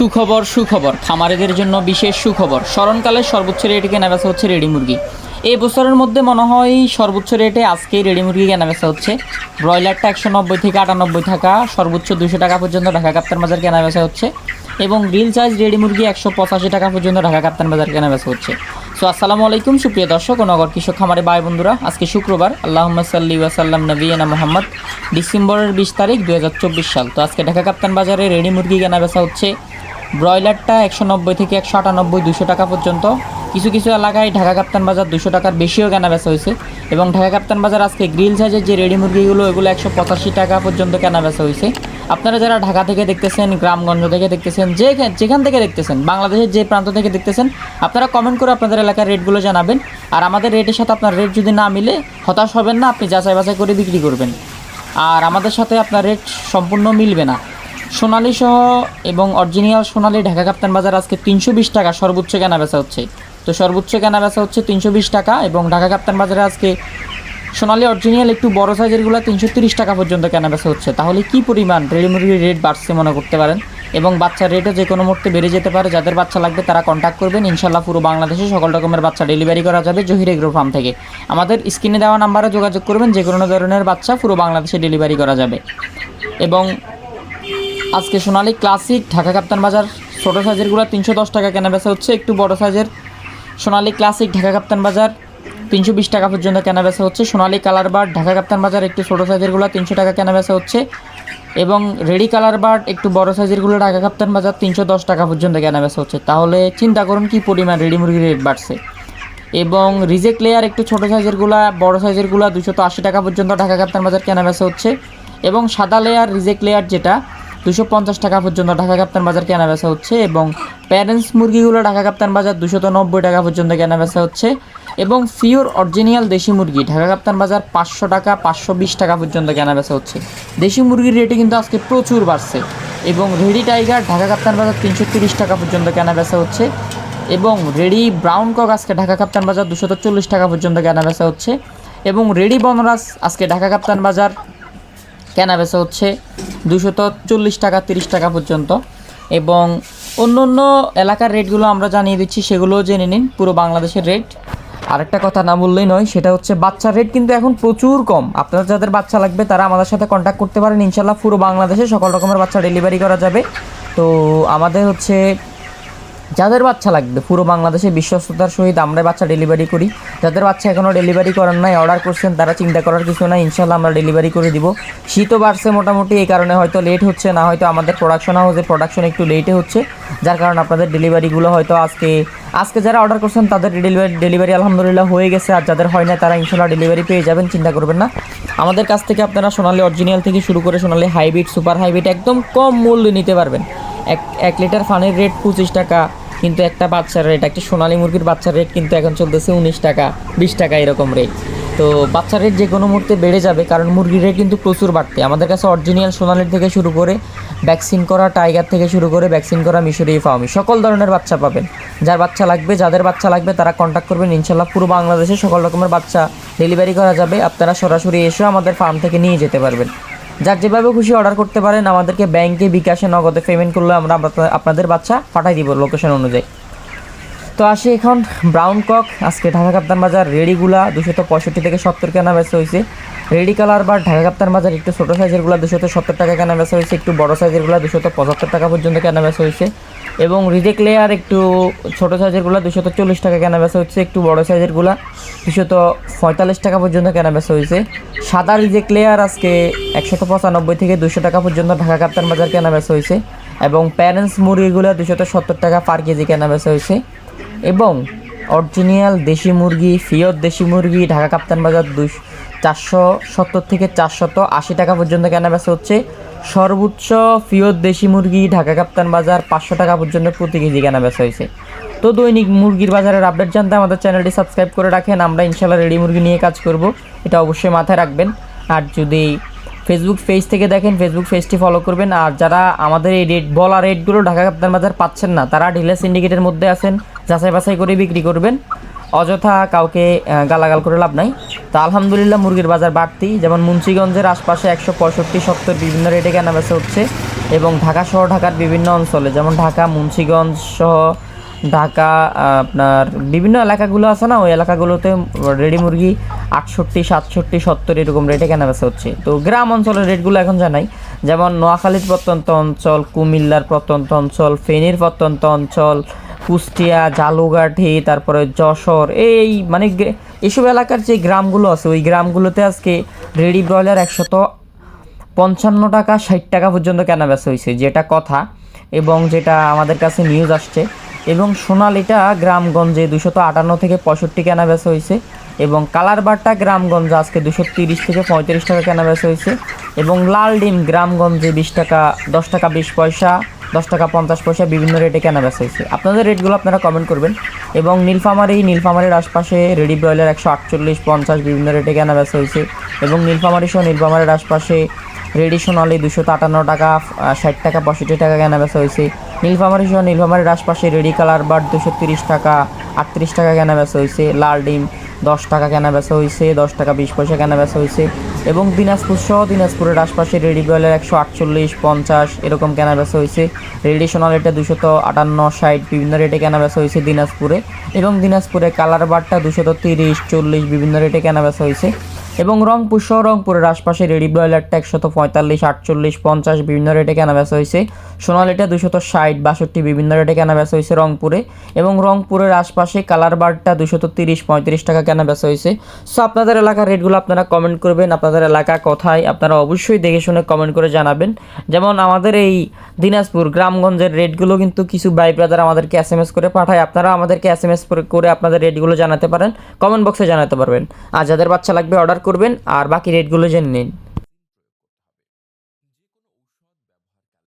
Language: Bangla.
সুখবর সুখবর। খামারেদের জন্য বিশেষ সুখবর। স্মরণকালে সর্বোচ্চ রেটে কেনা বেচা হচ্ছে রেডি মুরগি। এই বছরের মধ্যে মনে হয় সর্বোচ্চ রেটে আজকেই রেডি মুরগি কেনা বেচা হচ্ছে। ব্রয়লারটা একশো নব্বই থেকে আটানব্বই টাকা, সর্বোচ্চ দুশো টাকা পর্যন্ত ঢাকা কাপ্তান বাজার কেনা বেচা হচ্ছে। এবং গ্রিল চার্জ রেডি মুরগি একশো পঁচাশি টাকা পর্যন্ত ঢাকা কাপ্তান বাজার কেনা বেচা হচ্ছে। সো, আসসালামু আলাইকুম, সুপ্রিয় দর্শক ও নগর কৃষক, খামারে ভাই বন্ধুরা। আজকে শুক্রবার আল্লাহ সাল্লি ওয়াসাল্লাম নবীনা মোহাম্মদ, ডিসেম্বরের বিশ তারিখ দু হাজার চব্বিশ সাল। তো আজকে ঢাকা কাপ্তান বাজারে রেডি মুরগি কেনা বেচা হচ্ছে। ব্রয়লারটা একশো নব্বই থেকে একশো আটানব্বই, দুশো টাকা পর্যন্ত। কিছু কিছু এলাকায় ঢাকা কাপ্তান বাজার দুশো টাকার বেশিও কেনা বেচা হয়েছে। এবং ঢাকা কাপ্তান বাজার আজকে গ্রিল সাইজের যে রেডি মুরগিগুলো এগুলো একশো পঁচাশি টাকা পর্যন্ত কেনা বেচা হয়েছে। আপনারা যারা ঢাকা থেকে দেখতেছেন, গ্রামগঞ্জ থেকে দেখতেছেন, যে যেখান থেকে দেখতেছেন, বাংলাদেশের যে প্রান্ত থেকে দেখতেছেন, আপনারা কমেন্ট করে আপনাদের এলাকার রেটগুলো জানাবেন। আর আমাদের রেটের সাথে আপনার রেট যদি না মিলে, হতাশ হবেন না, আপনি যাচাই বাছাই করে বিক্রি করবেন। আর আমাদের সাথে আপনার রেট সম্পূর্ণ মিলবে না। সোনালি সহ এবং অরিজিনাল সোনালি ঢাকা কাপ্তান বাজার আজকে তিনশো বিশ টাকা সর্বোচ্চ কেনা বেচা হচ্ছে। তো সর্বোচ্চ কেনা বেচা হচ্ছে তিনশো বিশ টাকা এবং ঢাকা কাপ্তান বাজারে আজকে সোনালি অরিজিনাল একটু বড় সাইজেরগুলো তিনশো তিরিশ টাকা পর্যন্ত কেনা বেচা হচ্ছে। তাহলে কি পরিমাণ রেডি রেট বাড়ছে মনে করতে পারেন? এবং বাচ্চার রেটও যে কোনো মুহূর্তে বেড়ে যেতে পারে, যাদের বাচ্চা লাগবে তারা কন্ট্যাক্ট করবেন। ইনশাল্লাহ পুরো বাংলাদেশে সকল রকমের বাচ্চা ডেলিভারি করা যাবে জহির এগ্রো ফার্ম থেকে। আমাদের স্ক্রিনে দেওয়া নাম্বারে যোগাযোগ করবেন যে কোনো ধরনের বাচ্চা পুরো বাংলাদেশে ডেলিভারি করা যাবে। এবং আজকে সোনালি ক্লাসিক, ঢাকা কাপ্তান বাজার, ছোটো সাইজেরগুলো তিনশো দশ টাকা কেনা বেচা হচ্ছে। একটু বড় সাইজের সোনালি ক্লাসিক, ঢাকা কাপ্তান বাজার, তিনশো বিশ টাকা পর্যন্ত কেনা বেচা হচ্ছে। সোনালি কালার বার্ড, ঢাকা কাপ্তান বাজার, একটু ছোটো সাইজেরগুলো তিনশো টাকা কেনা বেচা হচ্ছে। এবং রেডি কালার বার্ড, একটু বড় সাইজেরগুলো ঢাকা কাপ্তান বাজার, তিনশো দশ টাকা পর্যন্ত কেনা বেচা হচ্ছে। তাহলে চিন্তা করুন কি পরিমাণ রেডি মুরগির রেট বাড়ছে। এবং রিজেক্ট লেয়ার একটু ছোটো সাইজেরগুলা বড় সাইজেরগুলা দুশো আশি টাকা পর্যন্ত ঢাকা কাপ্তান বাজার কেনা বেচা হচ্ছে। এবং সাদা লেয়ার রিজেক্ট লেয়ার যেটা দুশো পঞ্চাশ টাকা পর্যন্ত ঢাকা কাপ্তান বাজার কেনা বেচা হচ্ছে এবং প্যারেন্টস মুরগিগুলো ঢাকা কাপ্তান বাজার দুশো নব্বই টাকা পর্যন্ত কেনা বেচা হচ্ছে এবং ফিওর অরিজিনাল দেশি মুরগি ঢাকা কাপ্তান বাজার পাঁচশো টাকা, পাঁচশো বিশ টাকা পর্যন্ত কেনা বেচা হচ্ছে। দেশি মুরগির রেটে কিন্তু আজকে প্রচুর বাড়ছে এবং রেডি টাইগার ঢাকা কাপ্তান বাজার তিনশো তিরিশ টাকা পর্যন্ত কেনা বেচা হচ্ছে এবং রেডি ব্রাউন কক আজকে ঢাকা কাপ্তান বাজার দুশো চল্লিশ টাকা পর্যন্ত কেনা বেচা হচ্ছে এবং রেডি বনরাজ আজকে ঢাকা কাপ্তান বাজার কেনা বেচা হচ্ছে। দুশত চল্লিশ টাকা, তিরিশ টাকা পর্যন্ত। এবং অন্য অন্য এলাকার রেটগুলো আমরা জানিয়ে দিচ্ছি সেগুলোও জেনে নিন, পুরো বাংলাদেশের রেট। আরেকটা কথা না বললেই নয়, সেটা হচ্ছে বাচ্চার রেট কিন্তু এখন প্রচুর কম। আপনার যাদের বাচ্চা লাগবে, তারা আমাদের সাথে কন্ট্যাক্ট করতে পারেন। ইনশাল্লাহ পুরো বাংলাদেশে সকল রকমের বাচ্চা ডেলিভারি করা যাবে। তো আমাদের হচ্ছে যাদের বাচ্চা লাগবে, পুরো বাংলাদেশে বিশ্বস্ততার সহিত আমরা বাচ্চা ডেলিভারি করি। যাদের বাচ্চা এখনও ডেলিভারি করার নাই অর্ডার করছেন, তারা চিন্তা করার কিছু না ইনশাল্লাহ আমরা ডেলিভারি করে দিব। শীতও বাড়ছে মোটামুটি, এই কারণে হয়তো লেট হচ্ছে, না হয়তো আমাদের প্রোডাকশন হাউসে প্রোডাকশন একটু লেটে হচ্ছে, যার কারণে আপনাদের ডেলিভারিগুলো হয়তো আজকে আজকে যারা অর্ডার করছেন, তাদের ডেলিভারি ডেলিভারি আলহামদুলিল্লাহ হয়ে গেছে, আর যাদের হয় না তারা ইনশাল্লাহ ডেলিভারি পেয়ে যাবেন, চিন্তা করবেন না। আমাদের কাছ থেকে আপনারা সোনালি অরিজিনাল থেকে শুরু করে সোনালি হাইব্রিড সুপার হাইব্রিড একদম কম মূল্যে নিতে পারবেন। এক এক লিটার ফানের রেট পঁচিশ টাকা কিন্তু একটা বাচ্চার রেট একটা সোনালী মুরগির বাচ্চার রেট কিন্তু এখন চলতেছে উনিশ টাকা, বিশ টাকা এরকম রেট তো বাচ্চার রেট যে কোনো মুহূর্তে বেড়ে যাবে, কারণ মুরগির রেট কিন্তু প্রচুর বাড়তে। আমাদের কাছে অরিজিনাল সোনালির থেকে শুরু করে ভ্যাকসিন করা টাইগার থেকে শুরু করে ভ্যাকসিন করা মিশরি ফার্মি সকল ধরনের বাচ্চা পাবেন। যার বাচ্চা লাগবে, যাদের বাচ্চা লাগবে, তারা কন্ট্যাক্ট করবেন। ইনশাল্লাহ পুরো বাংলাদেশে সকল রকমের বাচ্চা ডেলিভারি করা যাবে। আপনারা সরাসরি এসেও আমাদের ফার্ম থেকে নিয়ে যেতে পারবেন। যার যেভাবে খুশি অর্ডার করতে পারেন, আমাদেরকে ব্যাংকে বিকাশে নগদে পেমেন্ট করলে আমরা আপনাদের- বাচ্চা পাঠাই দিব লোকেশন অনুযায়ী। তো আসি এখন ব্রাউন কক আজকে ঢাকা কাপ্তান বাজার, রেডিগুলা দুশো পঁয়ষট্টি থেকে সত্তর কেনা বেচা হয়েছে রেডি কালার বা ঢাকা কাপ্তান বাজার একটু ছোটো সাইজেরগুলো দুশত সত্তর টাকা কেনা বেচা হয়েছে, একটু বড় সাইজেরগুলো দুশত পঁচাত্তর টাকা পর্যন্ত কেনা বেচা হয়েছে। এবং রিজেক্ট লেয়ার একটু ছোটো সাইজেরগুলো দুশত চল্লিশ টাকা কেনা বেচা হচ্ছে একটু বড় সাইজেরগুলো দুশত পঁয়তাল্লিশ টাকা পর্যন্ত কেনা বেচা হয়েছে। সাদা রিজেক্ট লেয়ার আজকে একশত পঁচানব্বই থেকে দুশো টাকা পর্যন্ত ঢাকা কাপ্তান বাজার কেনা বেচা হয়েছে। এবং প্যারেন্টস মুরগিগুলো দুশত সত্তর টাকা পার কেজি কেনা বেচা হয়েছে। এবং অরিজিনাল দেশি মুরগি ফিয়র দেশি মুরগি ঢাকা কাপ্তান বাজার দুই চারশো সত্তর থেকে চারশত আশি টাকা পর্যন্ত কেনা বেচা হচ্ছে। সর্বোচ্চ ফিয়র দেশি মুরগি ঢাকা কাপ্তান বাজার পাঁচশো টাকা পর্যন্ত প্রতি কেজি কেনা বেচা হয়েছে। তো দৈনিক মুরগির বাজারের আপডেট জানতে আমাদের চ্যানেলটি সাবস্ক্রাইব করে রাখেন। আমরা ইনশাল্লাহ রেডি মুরগি নিয়ে কাজ করব। এটা অবশ্যই মাথায় রাখবেন। আর যদি ফেসবুক পেজ থেকে দেখেন ফেসবুক পেজটি ফলো করবেন। আর যারা আমাদের এই রেট বলা রেটগুলো ঢাকা কাপ্তান বাজার পাচ্ছেন না, তারা ঢিলা সিন্ডিকেটের মধ্যে আছেন যাচাই বাছাই করে বিক্রি করবেন। অযথা কাউকে গালাগাল করে লাভ নাই। তো আলহামদুলিল্লাহ মুরগির বাজার বাড়তি। যেমন মুন্সিগঞ্জের আশপাশে একশো পঁয়ষট্টি, সত্তর বিভিন্ন রেটে কেনা বেচা হচ্ছে এবং ঢাকা শহর ঢাকার বিভিন্ন অঞ্চলে, যেমন ঢাকা, মুন্সিগঞ্জ সহ ঢাকা আপনার বিভিন্ন এলাকাগুলো আছে না, ওই এলাকাগুলোতে রেডি মুরগি আটষট্টি, সাতষট্টি, সত্তর এরকম রেটে কেনা বেচা হচ্ছে। তো গ্রাম অঞ্চলের রেটগুলো এখন জানাই। যেমন নোয়াখালীর প্রত্যন্ত অঞ্চল, কুমিল্লার প্রত্যন্ত অঞ্চল, ফেনীর প্রত্যন্ত অঞ্চল কুষ্টিয়া জালুগাঠি তারপরে যশোর, এই মানে এসব এলাকার যে গ্রামগুলো আছে, ওই গ্রামগুলোতে আজকে রেডি ব্রয়লার একশত পঞ্চান্ন টাকা, ষাট টাকা পর্যন্ত কেনা বেচা হয়েছে, যেটা কথা। এবং যেটা আমাদের কাছে নিউজ আসছে। এবং সোনালিটা গ্রামগঞ্জে দুশত আটান্ন থেকে পঁয়ষট্টি কেনা বেচা হয়েছে। এবং কালার বারটা গ্রামগঞ্জে আজকে দুশো তিরিশ থেকে পঁয়ত্রিশ টাকা কেনা বেচা হয়েছে। এবং লাল ডিম গ্রামগঞ্জে বিশ টাকা, দশ টাকা বিশ পয়সা দশ টাকা, পঞ্চাশ পয়সা বিভিন্ন রেটে কেনা বেচা হয়েছে। আপনাদের রেটগুলো আপনারা কমেন্ট করবেন। এবং নীলফামারি, নীলফামারির আশপাশে রেডি ব্রয়লার একশো আটচল্লিশ, পঞ্চাশ বিভিন্ন রেটে কেনা বেচা হয়েছে। এবং নীলফামারি সহ নীলফামারির আশপাশে রেডি সোনালি দুশো আটান্ন টাকা ষাট টাকা, পঁয়ষট্টি টাকা কেনা বেচা হয়েছে। নীলফামারি সহ নীলফামারির আশপাশে রেডি কালার বার্ড দুশো তিরিশ টাকা, আটত্রিশ টাকা কেনা বেচা হয়েছে। লাল ডিম দশ টাকা কেনা বেচা হয়েছে, দশ টাকা বিশ পয়সা কেনা বেচা হয়েছে। এবং দিনাজপুর সহ দিনাজপুরের আশপাশে রেডি ব্রয়লার একশো আটচল্লিশ, পঞ্চাশ এরকম কেনা বেচা হয়েছে। রেডি রেটে দুশত আটান্ন, ষাট বিভিন্ন রেটে কেনা বেচা হয়েছে দিনাজপুরে। এবং দিনাজপুরে কালার বারটা দুশত তিরিশ, চল্লিশ বিভিন্ন রেটে কেনা বেচা হয়েছে। এবং রংপুর সহ রংপুরের আশপাশে রেডি ব্রয়লারটা একশত পঁয়তাল্লিশ, আটচল্লিশ, পঞ্চাশ বিভিন্ন রেটে কেনা বেচা হয়েছে। সোনালিটা দুশত ষাট, বাষট্টি বিভিন্ন রেটে কেনা বেচা হয়েছে রংপুরে এবং রংপুরের আশপাশে কালার বারটা দুশত তিরিশ, পঁয়ত্রিশ টাকা কেনা বেচা হয়েছে। সো আপনাদের এলাকার রেটগুলো আপনারা কমেন্ট করবেন, আপনাদের এলাকা কোথায়, আপনারা অবশ্যই দেখে শুনে কমেন্ট করে জানাবেন। যেমন আমাদের এই দিনাজপুর গ্রামগঞ্জের রেটগুলো কিন্তু কিছু ভাই ব্রাদার আমাদেরকে এস এম এস করে পাঠায়, আপনারা আমাদেরকে এস এম এস করে আপনাদের রেটগুলো জানাতে পারেন কমেন্ট বক্সে জানাতে পারবেন। আর যাদের বাচ্চা লাগবে অর্ডার করবেন, আর বাকি রেটগুলো জেনে নিন।